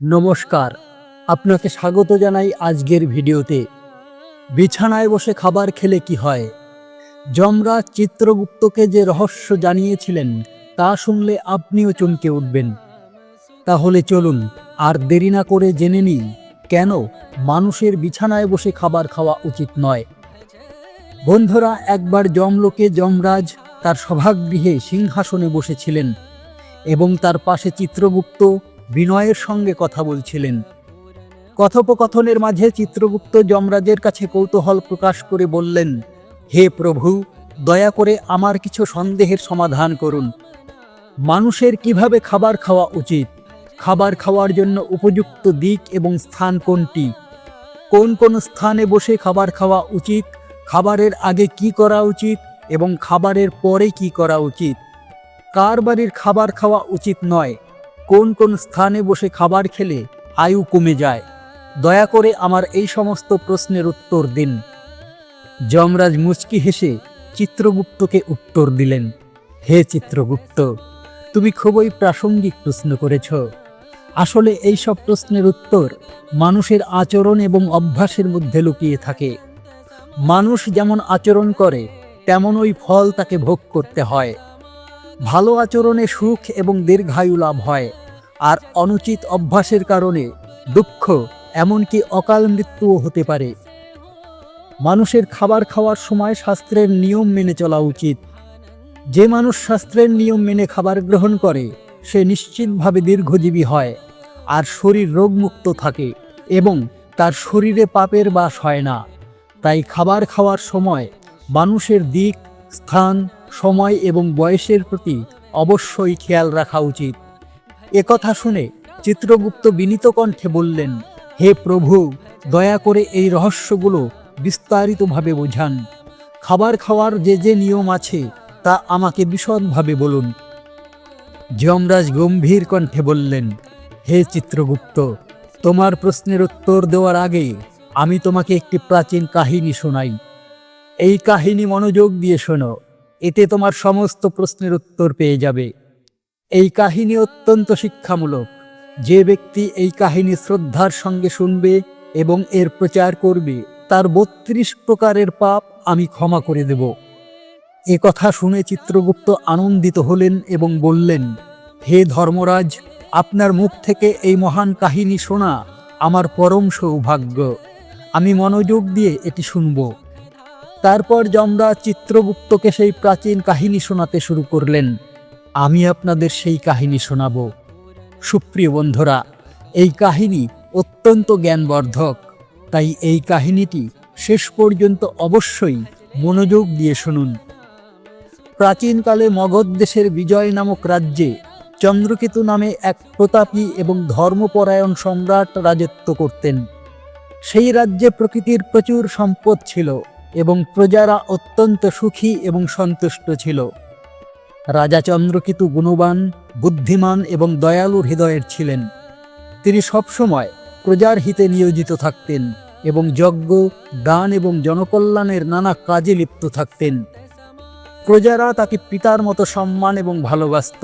নমস্কার। আপনাকে স্বাগত জানাই আজকের ভিডিওতে। বিছানায় বসে খাবার খেলে কি হয়? যমরাজ চিত্রগুপ্তকে যে রহস্য জানিয়েছিলেন, তা শুনলে আপনিও চমকে উঠবেন। তাহলে চলুন, আর দেরি না করে জেনে নিই, কেন মানুষের বিছানায় বসে খাবার খাওয়া উচিত নয়? বন্ধুরা, একবার যমলোকে যমরাজ তার সভাগৃহে সিংহাসনে বসেছিলেন এবং তার পাশে চিত্রগুপ্ত বিনয়ের সঙ্গে কথা বলছিলেন। কথোপকথনের মাঝে চিত্রগুপ্ত যমরাজের কাছে কৌতূহল প্রকাশ করে বললেন, হে প্রভু, দয়া করে আমার কিছু সন্দেহের সমাধান করুন। মানুষের কীভাবে খাবার খাওয়া উচিত? খাবার খাওয়ার জন্য উপযুক্ত দিক এবং স্থান কোনটি? কোন কোন স্থানে বসে খাবার খাওয়া উচিত? খাবারের আগে কি করা উচিত এবং খাবারের পরে কি করা উচিত? কার বাড়ির খাবার খাওয়া উচিত নয় কোন কোন স্থানে বসে খাবার খেলে আয়ু কমে যায়, দয়া করে আমার এই সমস্ত প্রশ্নের উত্তর দিন। যমরাজ মুচকি হেসে চিত্রগুপ্তকে উত্তর দিলেন, হে চিত্রগুপ্ত, তুমি খুবই প্রাসঙ্গিক প্রশ্ন করেছ। আসলে এই সব প্রশ্নের উত্তর মানুষের আচরণ এবং অভ্যাসের মধ্যে লুকিয়ে থাকে। মানুষ যেমন আচরণ করে তেমন ওই ফল তাকে ভোগ করতে হয়। ভালো আচরণে সুখ এবং দীর্ঘায়ু লাভ হয়। আর অনুচিত অভ্যাসের কারণে দুঃখ, এমনকি অকাল মৃত্যুও হতে পারে। মানুষের খাবার খাওয়ার সময় শাস্ত্রের নিয়ম মেনে চলা উচিত। যে মানুষ শাস্ত্রের নিয়ম মেনে খাবার গ্রহণ করে, সে নিশ্চিতভাবে দীর্ঘজীবী হয়, আর শরীর রোগমুক্ত থাকে এবং তার শরীরে পাপের বাস হয় না। তাই খাবার খাওয়ার সময় মানুষের দিক, স্থান সময় এবং বয়সের প্রতি অবশ্যই খেয়াল রাখা উচিত। একথা শুনে চিত্রগুপ্ত বিনীত কণ্ঠে বললেন, হে প্রভু, দয়া করে এই রহস্যগুলো বিস্তারিতভাবে বোঝান। খাবার খাওয়ার যে যে নিয়ম আছে, তা আমাকে বিশদভাবে বলুন। যমরাজ গম্ভীর কণ্ঠে বললেন, হে চিত্রগুপ্ত, তোমার প্রশ্নের উত্তর দেওয়ার আগে আমি তোমাকে একটি প্রাচীন কাহিনী শোনাই। এই কাহিনী মনোযোগ দিয়ে শোনো। এতে তোমার সমস্ত প্রশ্নের উত্তর পেয়ে যাবে। এই কাহিনী অত্যন্ত শিক্ষামূলক। যে ব্যক্তি এই কাহিনী শ্রদ্ধার সঙ্গে শুনবে এবং এর প্রচার করবে, তার বত্রিশ প্রকারের পাপ আমি ক্ষমা করে দেব। এ কথা শুনে চিত্রগুপ্ত আনন্দিত হলেন এবং বললেন, হে ধর্মরাজ, আপনার মুখ থেকে এই মহান কাহিনী শোনা আমার পরম সৌভাগ্য। আমি মনোযোগ দিয়ে এটি শুনব। তারপর যমরাজ চিত্রগুপ্তকে সেই প্রাচীন কাহিনী শোনাতে শুরু করলেন। আমি আপনাদের সেই কাহিনী শোনাব। সুপ্রিয় বন্ধুরা, এই কাহিনী অত্যন্ত জ্ঞানবর্ধক। তাই এই কাহিনীটি শেষ পর্যন্ত অবশ্যই মনোযোগ দিয়ে শুনুন। প্রাচীনকালে মগধ দেশের বিজয় নামক রাজ্যে চন্দ্রকেতু নামে এক প্রতাপী এবং ধর্মপরায়ণ সম্রাট রাজত্ব করতেন। সেই রাজ্যে প্রকৃতির প্রচুর সম্পদ ছিল। এবং প্রজারা অত্যন্ত সুখী এবং সন্তুষ্ট ছিল। রাজা চন্দ্রকেতু গুণবান, বুদ্ধিমান এবং দয়ালু হৃদয়ের ছিলেন। তিনি সবসময় প্রজার হিতে নিয়োজিত থাকতেন এবং যজ্ঞ, দান এবং জনকল্যাণের নানা কাজে লিপ্ত থাকতেন। প্রজারা তাকে পিতার মতো সম্মান এবং ভালোবাসত।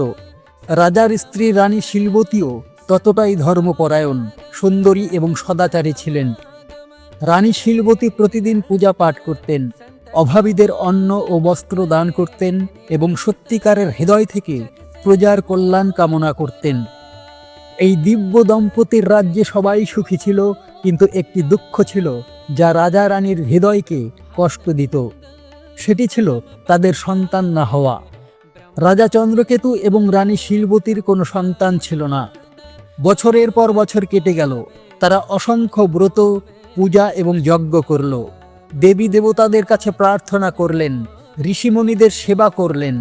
রাজার স্ত্রী রানী শিলবতীও ততটাই ধর্মপরায়ণ, সুন্দরী এবং সদাচারী ছিলেন। রানী শিলবতী প্রতিদিন পূজা পাঠ করতেন, অভাবীদের অন্ন ও বস্ত্র দান করতেন এবং সত্যিকারের হৃদয় থেকে প্রজার কল্যাণ কামনা করতেন। এই দিব্য দম্পতির রাজ্যে সবাই সুখী ছিল, কিন্তু একটি দুঃখ ছিল যা রাজা রানীর হৃদয়কে কষ্ট দিত। সেটি ছিল তাদের সন্তান না হওয়া। রাজা চন্দ্রকেতু এবং রানী শিলবতীর কোনো সন্তান ছিল না। বছরের পর বছর কেটে গেল, তারা অসংখ্য ব্রত পূজা এবং যজ্ঞ করল। দেবী দেবতাদের কাছে প্রার্থনা করলেন, ঋষিমণিদের সেবা করলেন,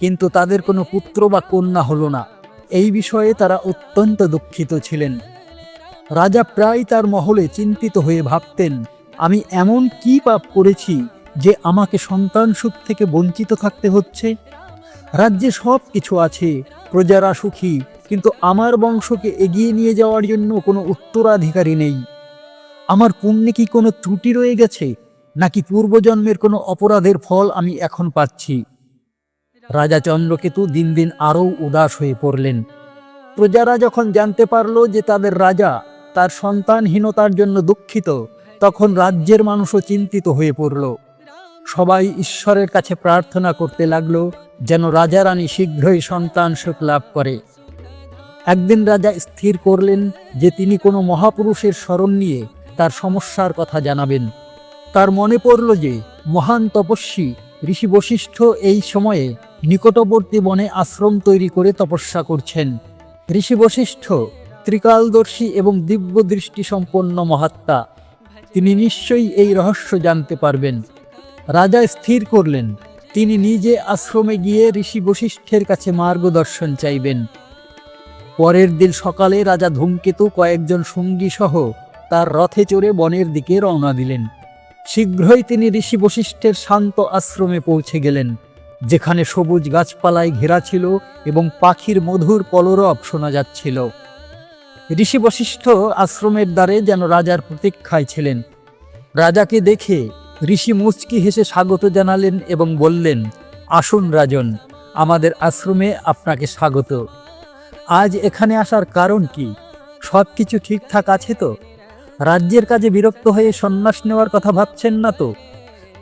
কিন্তু তাদের কোনো পুত্র বা কন্যা হলো না। এই বিষয়ে তারা অত্যন্ত দুঃখিত ছিলেন। রাজা প্রায় তার মহলে চিন্তিত হয়ে ভাবতেন, আমি এমন কি পাপ করেছি যে আমাকে সন্তান সুখ থেকে বঞ্চিত থাকতে হচ্ছে? রাজ্যে সব কিছু আছে, প্রজারা সুখী, কিন্তু আমার বংশকে এগিয়ে নিয়ে যাওয়ার জন্য কোনো উত্তরাধিকারী নেই। আমার পুণ্যে কি কোনো ত্রুটি রয়ে গেছে? নাকি পূর্বজন্মের কোনো অপরাধের ফল আমি এখন পাচ্ছি? রাজা চন্দ্রকেতু দিন দিন আরও উদাস হয়ে পড়লেন। প্রজারা যখন জানতে পারল যে তাদের রাজা তার সন্তানহীনতার জন্য দুঃখিত, তখন রাজ্যের মানুষও চিন্তিত হয়ে পড়ল। সবাই ঈশ্বরের কাছে প্রার্থনা করতে লাগল যেন রাজা রানী শীঘ্রই সন্তান সুখ লাভ করে। একদিন রাজা স্থির করলেন যে তিনি কোনো মহাপুরুষের স্মরণ নিয়ে তার সমস্যার কথা জানাবেন। তার মনে পড়ল যে, মহান তপস্বী ঋষি বশিষ্ঠ এই সময়ে নিকটবর্তী বনে আশ্রম তৈরি করে তপস্যা করছেন। ঋষি বশিষ্ঠ ত্রিকালদর্শী এবং দিব্য দৃষ্টি সম্পন্ন মহাত্মা, তিনি নিশ্চয়ই এই রহস্য জানতে পারবেন। রাজা স্থির করলেন, তিনি নিজে আশ্রমে গিয়ে ঋষি বশিষ্ঠের কাছে মার্গদর্শন চাইবেন। পরের দিন সকালে রাজা ধূমকেতু কয়েকজন সঙ্গী সহ তার রথে চড়ে বনের দিকে রওনা দিলেন। শীঘ্রই তিনি ঋষি বশিষ্ঠের শান্ত আশ্রমে পৌঁছে গেলেন, যেখানে সবুজ গাছপালায় ঘেরা ছিল এবং পাখির মধুর কলরব শোনা যাচ্ছিল। ঋষি বশিষ্ঠ আশ্রমের দ্বারে যেন রাজার প্রতীক্ষায় ছিলেন। রাজাকে দেখে ঋষি মুচকি হেসে স্বাগত জানালেন এবং বললেন, আসুন রাজন, আমাদের আশ্রমে আপনাকে স্বাগত। আজ এখানে আসার কারণ কি? সব কিছু ঠিকঠাক আছে তো? রাজ্যের কাজে বিরক্ত হয়ে সন্ন্যাস নেওয়ার কথা ভাবছেন না তো?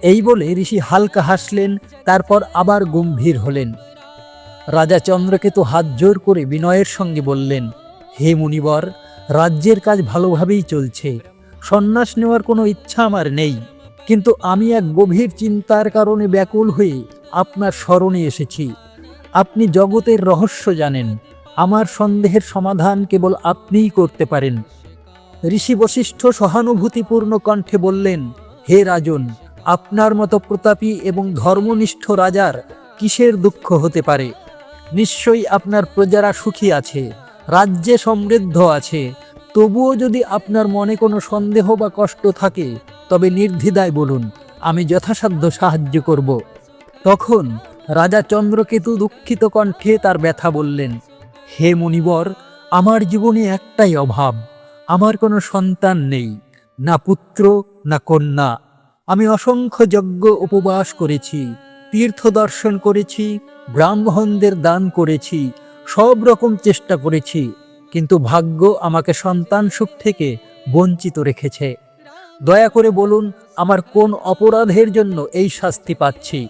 এই বলে ঋষি হালকা হাসলেন, তারপর আবার গম্ভীর হলেন। রাজা চন্দ্রকেতু হাত জোর করে বিনয়ের সঙ্গে বললেন, হে মুনিবর, রাজ্যের কাজ ভালোভাবেই চলছে। সন্ন্যাস নেওয়ার কোনো ইচ্ছা আমার নেই। কিন্তু আমি এক গভীর চিন্তার কারণে ব্যাকুল হয়ে আপনার স্মরণে এসেছি। আপনি জগতের রহস্য জানেন। আমার সন্দেহের সমাধান কেবল আপনিই করতে পারেন। ঋষি বশিষ্ঠ সহানুভূতিপূর্ণ কণ্ঠে বললেন, হে রাজন, আপনার মতো প্রতাপী এবং ধর্মনিষ্ঠ রাজার কিসের দুঃখ হতে পারে? নিশ্চয়ই আপনার প্রজারা সুখী আছে, রাজ্যে সমৃদ্ধ আছে। তবুও যদি আপনার মনে কোনো সন্দেহ বা কষ্ট থাকে, তবে নির্দ্বিধায় বলুন, আমি যথাসাধ্য সাহায্য করব। তখন রাজা চন্দ্রকেতু দুঃখিত কণ্ঠে তার ব্যথা বললেন, হে মুনিবর, আমার জীবনে একটাই অভাব। আমার কোনো সন্তান নেই, না পুত্র, না কন্যা। আমি অসংখ্য যজ্ঞ উপবাস করেছি, তীর্থ দর্শন করেছি, ব্রাহ্মণদের দান করেছি, সব রকম চেষ্টা করেছি, কিন্তু ভাগ্য আমাকে সন্তান সুখ থেকে বঞ্চিত রেখেছে। দয়া করে বলুন, আমার কোন অপরাধের জন্য এই শাস্তি পাচ্ছি?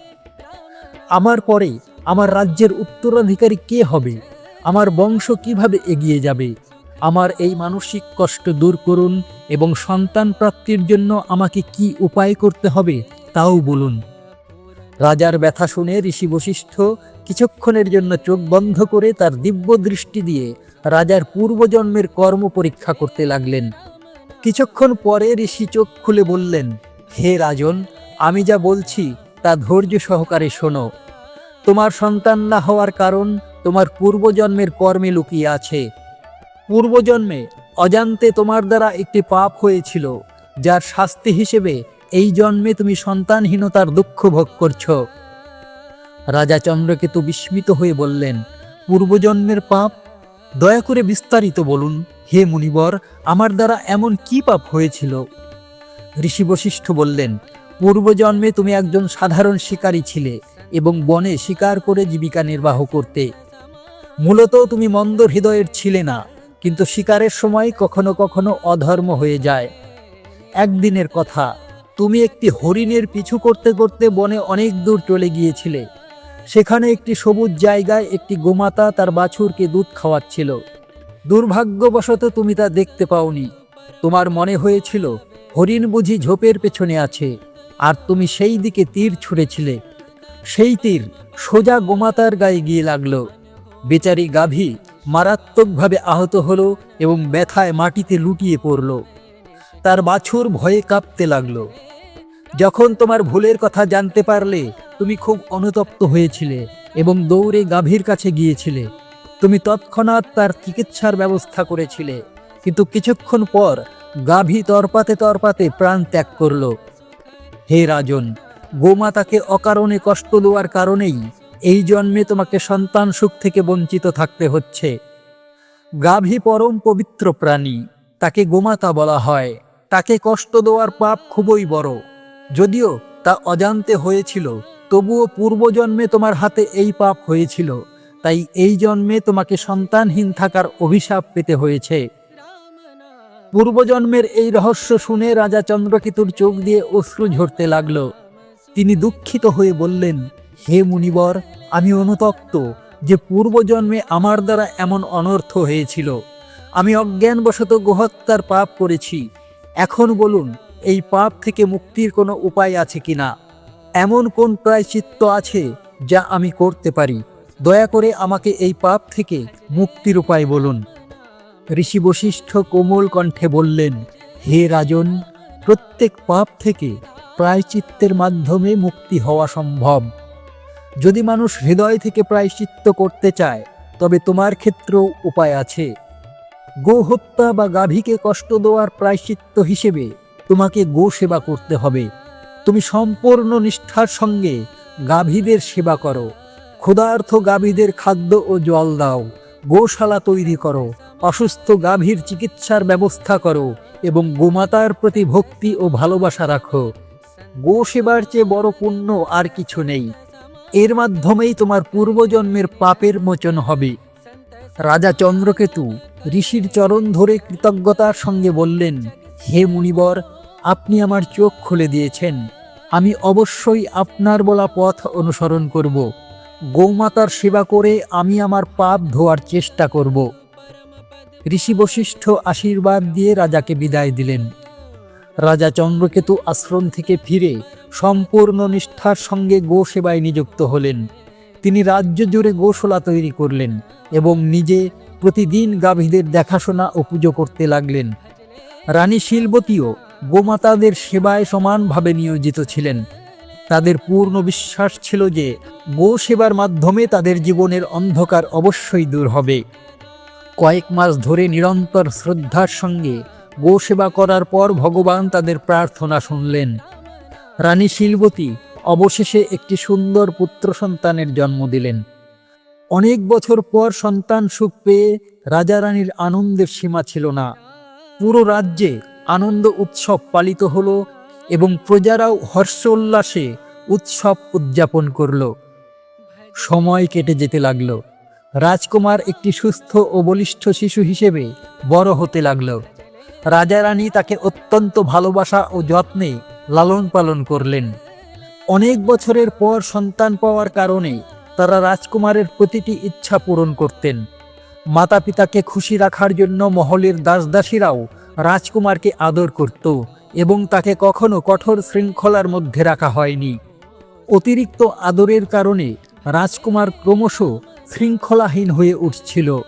আমার পরে আমার রাজ্যের উত্তরাধিকারী কে হবে? আমার বংশ কীভাবে এগিয়ে যাবে? আমার এই মানসিক কষ্ট দূর করুন এবং সন্তান প্রাপ্তির জন্য আমাকে কি উপায় করতে হবে তাও বলুন। রাজার ব্যথা শুনে ঋষি বশিষ্ঠ কিছুক্ষণের জন্য চোখ বন্ধ করে তার দিব্য দৃষ্টি দিয়ে রাজার পূর্বজন্মের কর্ম পরীক্ষা করতে লাগলেন। কিছুক্ষণ পরে ঋষি চোখ খুলে বললেন, হে রাজন, আমি যা বলছি তা ধৈর্য সহকারে শোনো। তোমার সন্তান না হওয়ার কারণ তোমার পূর্বজন্মের কর্মে লুকিয়ে আছে। পূর্বজন্মে অজান্তে তোমার দ্বারা একটি পাপ হয়েছিল, যার শাস্তি হিসেবে এই জন্মে তুমি সন্তানহীনতার দুঃখ ভোগ করছ। রাজা চন্দ্রকেতু বিস্মিত হয়ে বললেন, পূর্বজন্মের পাপ? দয়া করে বিস্তারিত বলুন। হে মুনিবর, আমার দ্বারা এমন কি পাপ হয়েছিল? ঋষি বশিষ্ঠ বললেন, পূর্বজন্মে তুমি একজন সাধারণ শিকারী ছিলে এবং বনে শিকার করে জীবিকা নির্বাহ করতে। মূলত তুমি মন্দ হৃদয়ের ছিলে না। কিন্তু শিকারের সময় কখনো কখনো অধর্ম হয়ে যায়। একদিনের কথা, তুমি একটি হরিণের পিছু করতে করতে বনে অনেক দূর চলে গিয়েছিলে। সেখানে একটি সবুজ জায়গায় একটি গোমাতা তার বাছুরকে দুধ খাওয়াচ্ছিল। দুর্ভাগ্যবশত তুমি তা দেখতে পাওনি। তোমার মনে হয়েছিল, হরিণ বুঝি ঝোপের পেছনে আছে, আর তুমি সেই দিকে তীর ছুঁড়েছিলে। সেই তীর সোজা গোমাতার গায়ে গিয়ে লাগল। বেচারি গাভী মারাত্মকভাবে আহত হলো এবং ব্যথায় মাটিতে লুটিয়ে পড়ল। তার বাছুর ভয়ে কাঁপতে লাগল। যখন তোমার ভুলের কথা জানতে পারলে, তুমি খুব অনুতপ্ত হয়েছিলে এবং দৌড়ে গাভীর কাছে গিয়েছিলে। তুমি তৎক্ষণাৎ তার চিকিৎসার ব্যবস্থা করেছিলে, কিন্তু কিছুক্ষণ পর গাভী তরপাতে তরপাতে প্রাণ ত্যাগ করল। হে রাজন গোমাতাকে অকারণে কষ্ট দেওয়ার কারণেই এই জন্মে তোমাকে সন্তান সুখ থেকে বঞ্চিত থাকতে হচ্ছে। গাভী পরম পবিত্র প্রাণী, তাকে গোমাতা বলা হয়। তাকে কষ্ট দেওয়ার পাপ খুবই বড়। যদিও তা অজান্তে হয়েছিল, তবুও পূর্বজন্মে তোমার হাতে এই পাপ হয়েছিল। তাই এই জন্মে তোমাকে সন্তানহীন থাকার অভিশাপ পেতে হয়েছে। পূর্বজন্মের এই রহস্য শুনে রাজা চন্দ্রকেতুর চোখ দিয়ে অশ্রু ঝরতে লাগল। তিনি দুঃখিত হয়ে বললেন হে মুনিবর, আমি অনুতপ্ত যে পূর্বজন্মে আমার দ্বারা এমন অনর্থ হয়েছিল। আমি অজ্ঞানবশত গোহত্যার পাপ করেছি। এখন বলুন, এই পাপ থেকে মুক্তির কোনো উপায় আছে কি না এমন কোন প্রায়চিত্ত আছে যা আমি করতে পারি? দয়া করে আমাকে এই পাপ থেকে মুক্তির উপায় বলুন। ঋষি বশিষ্ঠ কোমল কণ্ঠে বললেন, হে রাজন, প্রত্যেক পাপ থেকে প্রায়চিত্তের মাধ্যমে মুক্তি হওয়া সম্ভব। যদি মানুষ হৃদয় থেকে প্রায়শ্চিত্ত করতে চায়, তবে তোমার ক্ষেত্রেও উপায় আছে। গো হত্যা বা গাভীকে কষ্ট দেওয়ার প্রায়শ্চিত্ত হিসেবে তোমাকে গো সেবা করতে হবে। তুমি সম্পূর্ণ নিষ্ঠার সঙ্গে গাভীদের সেবা করো। ক্ষুধার্থ গাভীদের খাদ্য ও জল দাও। গোশালা তৈরি করো। অসুস্থ গাভীর চিকিৎসার ব্যবস্থা করো এবং গোমাতার প্রতি ভক্তি ও ভালোবাসা রাখো। গো সেবার চেয়ে বড় পুণ্য আর কিছু নেই। এর মাধ্যমেই তোমার পূর্বজন্মের পাপের মোচন হবে। রাজা চন্দ্রকেতু ঋষির চরণ ধরে কৃতজ্ঞতার সঙ্গে বললেন, হে মুনিবর, আপনি আমার চোখ খুলে দিয়েছেন। আমি অবশ্যই আপনার বলা পথ অনুসরণ করব। গৌমাতার সেবা করে আমি আমার পাপ ধোয়ার চেষ্টা করব। ঋষি বশিষ্ঠ আশীর্বাদ দিয়ে রাজাকে বিদায় দিলেন। রাজা চন্দ্রকেতু আশ্রম থেকে ফিরে সম্পূর্ণ নিষ্ঠার সঙ্গে গো সেবায় নিযুক্ত হলেন। তিনি রাজ্য জুড়ে গোশলা তৈরি করলেন এবং নিজে প্রতিদিন গাভীদের দেখাশোনা ও পুজো করতে লাগলেন। রানী শিলবতীও গোমাতাদের সেবায় সমানভাবে নিয়োজিত ছিলেন। তাদের পূর্ণ বিশ্বাস ছিল যে গো সেবার মাধ্যমে তাদের জীবনের অন্ধকার অবশ্যই দূর হবে। কয়েক মাস ধরে নিরন্তর শ্রদ্ধার সঙ্গে গো সেবা করার পর ভগবান তাদের প্রার্থনা শুনলেন। রানী শিলবতী অবশেষে একটি সুন্দর পুত্র সন্তানের জন্ম দিলেন। অনেক বছর পর সন্তান সুখ পেয়ে রাজা রানীর আনন্দের সীমা ছিল না। পুরো রাজ্যে আনন্দ উৎসব পালিত হলো এবং প্রজারাও হর্ষ উল্লাসে উৎসব উদযাপন করল। সময় কেটে যেতে লাগল। রাজকুমার একটি সুস্থ ও বলিষ্ঠ শিশু হিসেবে বড় হতে লাগল। রাজা রানী তাকে অত্যন্ত ভালোবাসা ও যত্নে লালন পালন করলেন। অনেক বছরের পর সন্তান পাওয়ার কারণে তারা রাজকুমারের প্রতিটি ইচ্ছা পূরণ করতেন। মাতা পিতাকে খুশি রাখার জন্য মহলের দাসদাসীরাও রাজকুমারকে আদর করত এবং তাকে কখনো কঠোর শৃঙ্খলার মধ্যে রাখা হয়নি। অতিরিক্ত আদরের কারণে রাজকুমার ক্রমশ শৃঙ্খলাহীন হয়ে উঠছিল।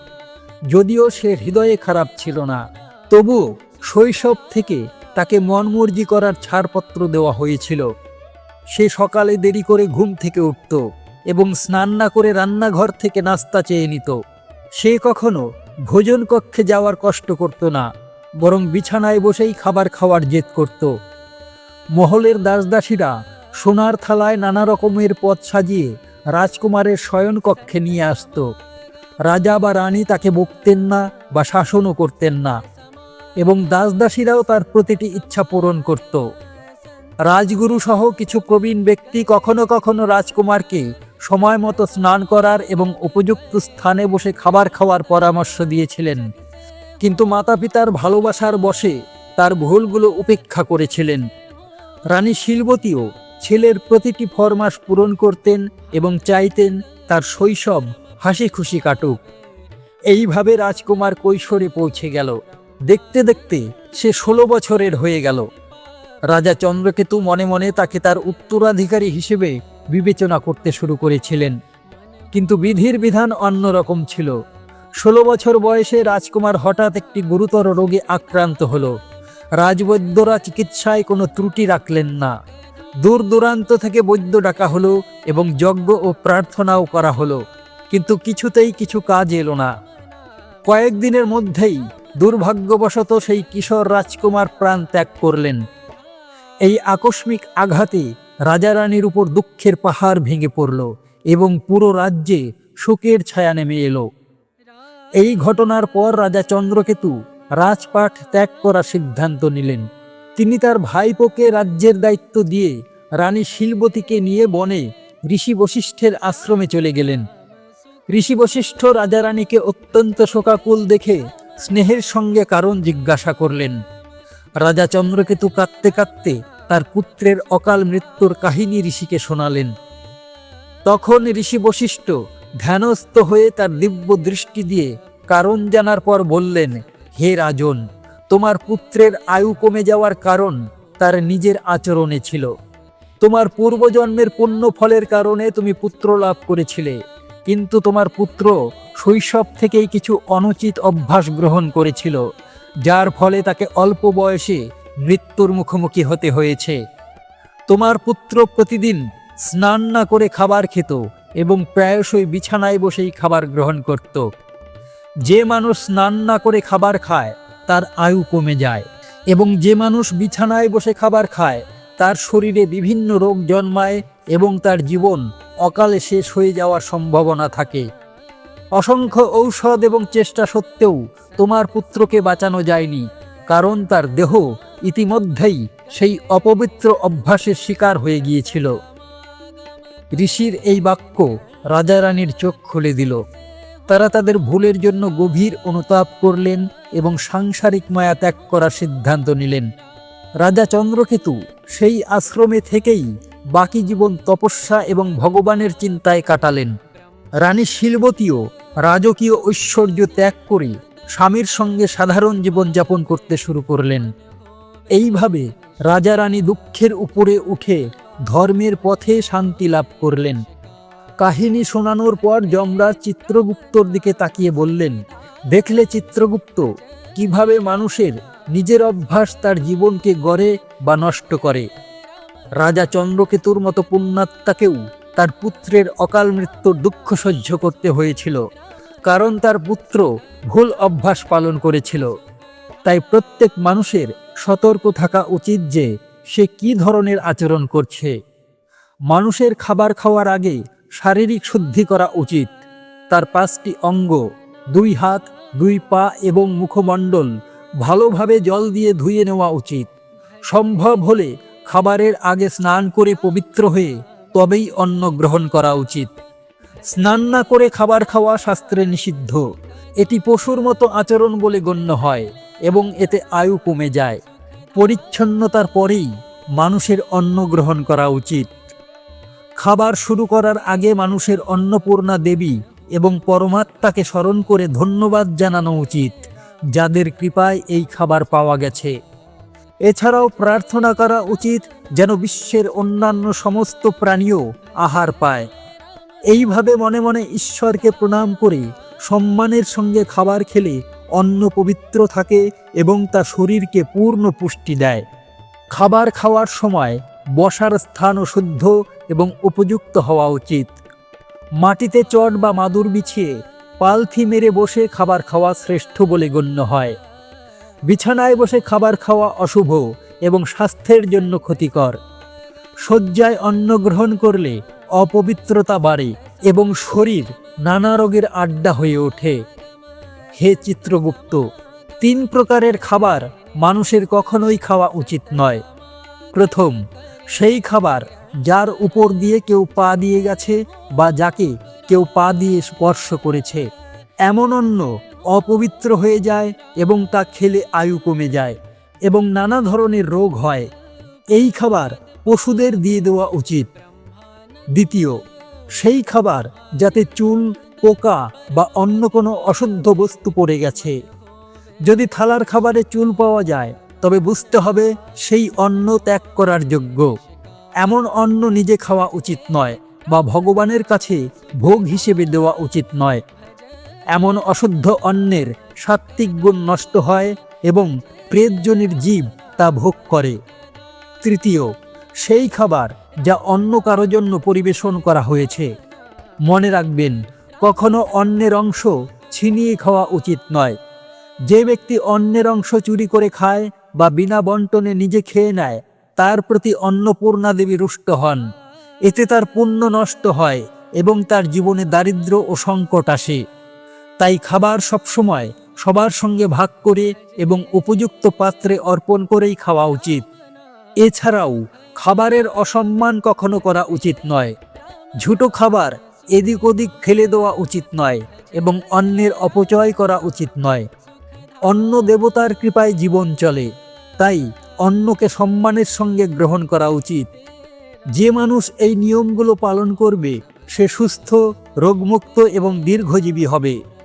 যদিও সে হৃদয়ে খারাপ ছিল না, তবুও শৈশব থেকে তাকে মনমর্জি করার ছাড়পত্র দেওয়া হয়েছিল। সে সকালে দেরি করে ঘুম থেকে উঠত এবং স্নান না করে রান্নাঘর থেকে নাস্তা চেয়ে নিত। সে কখনো ভোজন কক্ষে যাওয়ার কষ্ট করত না, বরং বিছানায় বসেই খাবার খাওয়ার জেদ করত। মহলের দাসদাসীরা সোনার থালায় নানা রকমের পথ সাজিয়ে রাজকুমারের শয়নকক্ষে নিয়ে আসতো। রাজা বা রানী তাকে বকতেন না বা শাসনও করতেন না। এবং দাসদাসীরাও তার প্রতিটি ইচ্ছা পূরণ করত। রাজগুরু সহ কিছু প্রবীণ ব্যক্তি কখনো কখনো রাজকুমারকে সময় মতো স্নান করার এবং উপযুক্ত স্থানে বসে খাবার খাওয়ার পরামর্শ দিয়েছিলেন। কিন্তু মাতা পিতার ভালোবাসার বশে তার ভুলগুলো উপেক্ষা করেছিলেন। রানী শিলবতীও ছেলের প্রতিটি ফরমাস পূরণ করতেন এবং চাইতেন তার শৈশব হাসি খুশি কাটুক। এইভাবে রাজকুমার কৈশোরে পৌঁছে গেল। দেখতে দেখতে সে ষোলো বছরের হয়ে গেল। রাজা চন্দ্রকেতু মনে মনে তাকে তার উত্তরাধিকারী হিসেবে বিবেচনা করতে শুরু করেছিলেন। কিন্তু বিধির বিধান অন্যরকম ছিল। ষোলো বছর বয়সে রাজকুমার হঠাৎ একটি গুরুতর রোগে আক্রান্ত হল। রাজবৈদ্যরা চিকিৎসায় কোনো ত্রুটি রাখলেন না। দূর দূরান্ত থেকে বৈদ্য ডাকা হলো এবং যজ্ঞ ও প্রার্থনাও করা হলো। কিন্তু কিছুতেই কিছু কাজ এলো না। কয়েকদিনের মধ্যেই দুর্ভাগ্যবশত সেই কিশোর রাজকুমার প্রাণ ত্যাগ করলেন। এই আকস্মিক আঘাতে রাজা রানীর উপর দুঃখের পাহাড় ভেঙে পড়ল এবং পুরো রাজ্যে শোকের ছায়া নেমে এলো। এই ঘটনার পর রাজা চন্দ্রকেতু রাজপাঠ ত্যাগ করার সিদ্ধান্ত নিলেন। তিনি তার ভাইপোকে রাজ্যের দায়িত্ব দিয়ে রানী শিলবতীকে নিয়ে বনে ঋষি বশিষ্ঠের আশ্রমে চলে গেলেন। ঋষি বশিষ্ঠ রাজারানীকে অত্যন্ত শোকাকুল দেখে স্নেহের সঙ্গে কারণ জিজ্ঞাসা করলেন, রাজা চন্দ্রকেতু কাঁদতে কাঁদতে তার পুত্রের অকাল মৃত্যুর কাহিনী ঋষিকে শোনালেন। তখন ঋষি বশিষ্ঠ ধ্যানস্থ হয়ে তার দিব্য দৃষ্টি দিয়ে কারণ জানার পর বললেন, হে রাজন, তোমার পুত্রের আয়ু কমে যাওয়ার কারণ তার নিজের আচরণে ছিল। তোমার পূর্বজন্মের পুণ্য ফলের কারণে তুমি পুত্র লাভ করেছিলে, কিন্তু তোমার পুত্র শৈশব থেকেই কিছু অনুচিত অভ্যাস গ্রহণ করেছিল, যার ফলে তাকে অল্প বয়সে মৃত্যুর মুখোমুখি হতে হয়েছে। তোমার পুত্র প্রতিদিন স্নান না করে খাবার খেত এবং প্রায়শই বিছানায় বসেই খাবার গ্রহণ করত। যে মানুষ স্নান না করে খাবার খায়, তার আয়ু কমে যায় এবং যে মানুষ বিছানায় বসে খাবার খায়, তার শরীরে বিভিন্ন রোগ জন্মায় এবং তার জীবন অকালে শেষ হয়ে যাওয়ার সম্ভাবনা থাকে। অসংখ্য ঔষধ এবং চেষ্টা সত্ত্বেও তোমার পুত্রকে বাঁচানো যায়নি, কারণ তার দেহ ইতিমধ্যেই সেই অপবিত্র অভ্যাসের শিকার হয়ে গিয়েছিল। ঋষির এই বাক্য রাজা রানীর চোখ খুলে দিল। তারা তাদের ভুলের জন্য গভীর অনুতাপ করলেন এবং সাংসারিক মায়া ত্যাগ করার সিদ্ধান্ত নিলেন। রাজা চন্দ্রকেতু সেই আশ্রমে থেকেই বাকি জীবন তপস্যা এবং ভগবানের চিন্তায় কাটালেন। রানী শিলবতীও রাজকীয় ঐশ্বর্য ত্যাগ করে স্বামীর সঙ্গে সাধারণ জীবনযাপন করতে শুরু করলেন। এইভাবে রাজা রানী দুঃখের উপরে উঠে ধর্মের পথে শান্তি লাভ করলেন। কাহিনী শোনানোর পর যমরাজ চিত্রগুপ্তর দিকে তাকিয়ে বললেন, দেখলে চিত্রগুপ্ত, কীভাবে মানুষের নিজের অভ্যাস তার জীবনকে গড়ে বা নষ্ট করে। রাজা চন্দ্রকেতুর মতো পুণ্যাত্মাকেও তার পুত্রের অকাল মৃত্যুর দুঃখ সহ্য করতে হয়েছিল, কারণ তার পুত্র ভুল অভ্যাস পালন করেছিল। তাই প্রত্যেক মানুষের সতর্ক থাকা উচিত যে সে কি ধরনের আচরণ করছে। মানুষের খাবার খাওয়ার আগে শারীরিক শুদ্ধি করা উচিত। তার পাঁচটি অঙ্গ, দুই হাত, দুই পা এবং মুখমণ্ডল ভালোভাবে জল দিয়ে ধুয়ে নেওয়া উচিত। সম্ভব হলে খাবারের আগে স্নান করে পবিত্র হয়ে তবেই অন্ন গ্রহণ করা উচিত। স্নান না করে খাবার খাওয়া শাস্ত্রে নিষিদ্ধ। এটি পশুর মতো আচরণ বলে গণ্য হয় এবং এতে আয়ু কমে যায়। পরিচ্ছন্নতার পরেই মানুষের অন্ন গ্রহণ করা উচিত। খাবার শুরু করার আগে মানুষের অন্নপূর্ণা দেবী এবং পরমাত্মাকে স্মরণ করে ধন্যবাদ জানানো উচিত, যাদের কৃপায় এই খাবার পাওয়া গেছে। এছাড়াও প্রার্থনা করা উচিত যেন বিশ্বের অন্যান্য সমস্ত প্রাণীও আহার পায়। এইভাবে মনে মনে ঈশ্বরকে প্রণাম করে সম্মানের সঙ্গে খাবার খেলে অন্ন পবিত্র থাকে এবং তা শরীরকে পূর্ণ পুষ্টি দেয়। খাবার খাওয়ার সময় বসার স্থানও শুদ্ধ এবং উপযুক্ত হওয়া উচিত। মাটিতে চট বা মাদুর বিছিয়ে পালথি মেরে বসে খাবার খাওয়া শ্রেষ্ঠ বলে গণ্য হয়। বিছানায় বসে খাবার খাওয়া অশুভ এবং স্বাস্থ্যের জন্য ক্ষতিকর। শয্যায় অন্ন গ্রহণ করলে অপবিত্রতা বাড়ে এবং শরীর নানা রোগের আড্ডা হয়ে ওঠে। হে চিত্রগুপ্ত, তিন প্রকারের খাবার মানুষের কখনোই খাওয়া উচিত নয়। প্রথম, সেই খাবার যার উপর দিয়ে কেউ পা দিয়ে গেছে বা যাকে কেউ পা দিয়ে স্পর্শ করেছে। এমন অন্ন অপবিত্র হয়ে যায় এবং তা খেলে আয়ু কমে যায় এবং নানা ধরনের রোগ হয়। এই খাবার পশুদের দিয়ে দেওয়া উচিত। দ্বিতীয়, সেই খাবার যাতে চুল, পোকা বা অন্য কোনো অশুদ্ধ বস্তু পড়ে গেছে। যদি থালার খাবারে চুল পাওয়া যায়, তবে বুঝতে হবে সেই অন্ন ত্যাগ করার যোগ্য। এমন অন্ন নিজে খাওয়া উচিত নয় বা ভগবানের কাছে ভোগ হিসেবে দেওয়া উচিত নয়। এমন অশুদ্ধ অন্নের সাত্ত্বিক গুণ নষ্ট হয় এবং প্রেতজনের জীব তা ভোগ করে। তৃতীয়, সেই খাবার যা অন্য কারও জন্য পরিবেশন করা হয়েছে। মনে রাখবেন, কখনো অন্যের অংশ ছিনিয়ে খাওয়া উচিত নয়। যে ব্যক্তি অন্যের অংশ চুরি করে খায় বা বিনা বন্টনে নিজে খেয়ে নেয়, তার প্রতি অন্নপূর্ণা দেবী রুষ্ট হন। এতে তার পুণ্য নষ্ট হয় এবং তার জীবনে দারিদ্র্য ও সংকট আসে। তাই খাবার সবসময় সবার সঙ্গে ভাগ করে এবং উপযুক্ত পাত্রে অর্পণ করেই খাওয়া উচিত। এছাড়াও খাবারের অসম্মান কখনো করা উচিত নয়। ঝুটো খাবার এদিক ওদিক ফেলে দেওয়া উচিত নয় এবং অন্যের অপচয় করা উচিত নয়। অন্য দেবতার কৃপায় জীবন চলে, তাই অন্যকে সম্মানের সঙ্গে গ্রহণ করা উচিত। যে মানুষ এই নিয়মগুলো পালন করবে, সে সুস্থ, রোগমুক্ত এবং দীর্ঘজীবী হবে।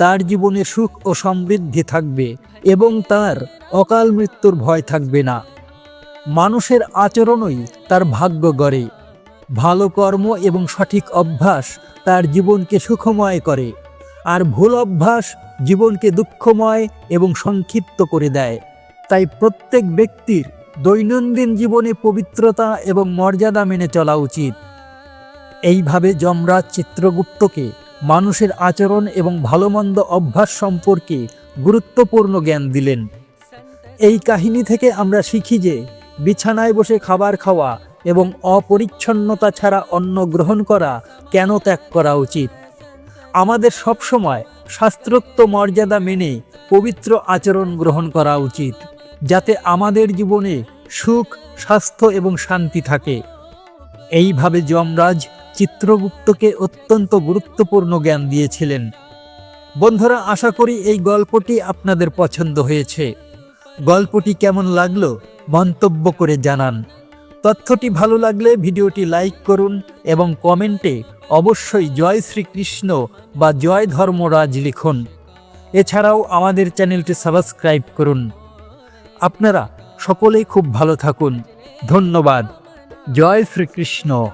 তার জীবনে সুখ ও সমৃদ্ধি থাকবে এবং তার অকাল মৃত্যুর ভয় থাকবে না। মানুষের আচরণই তার ভাগ্য গড়ে। ভালো কর্ম এবং সঠিক অভ্যাস তার জীবনকে সুখময় করে আর ভুল অভ্যাস জীবনকে দুঃখময় এবং সংক্ষিপ্ত করে দেয়। তাই প্রত্যেক ব্যক্তির দৈনন্দিন জীবনে পবিত্রতা এবং মর্যাদা মেনে চলা উচিত। এইভাবে যমরাজ চিত্রগুপ্তকে মানুষের আচরণ এবং ভালোমন্দ অভ্যাস সম্পর্কে গুরুত্বপূর্ণ জ্ঞান দিলেন। এই কাহিনী থেকে আমরা শিখি যে, বিছানায় বসে খাবার খাওয়া এবং অপরিচ্ছন্নতা ছাড়া অন্ন গ্রহণ করা কেন ত্যাগ করা উচিত? আমাদের সবসময় শাস্ত্রোক্ত মর্যাদা মেনে পবিত্র আচরণ গ্রহণ করা উচিত, যাতে আমাদের জীবনে সুখ, স্বাস্থ্য এবং শান্তি থাকে। এইভাবে যমরাজ চিত্রগুপ্তকে অত্যন্ত গুরুত্বপূর্ণ জ্ঞান দিয়েছিলেন। বন্ধুরা, আশা করি এই গল্পটি আপনাদের পছন্দ হয়েছে। গল্পটি কেমন লাগল মন্তব্য করে জানান। তথ্যটি ভালো লাগলে ভিডিওটি লাইক করুন এবং কমেন্টে অবশ্যই জয় শ্রীকৃষ্ণ বা জয় ধর্মরাজ লিখুন। এছাড়াও আমাদের চ্যানেলটি সাবস্ক্রাইব করুন। আপনারা সকলেই খুব ভালো থাকুন। ধন্যবাদ। জয় শ্রীকৃষ্ণ।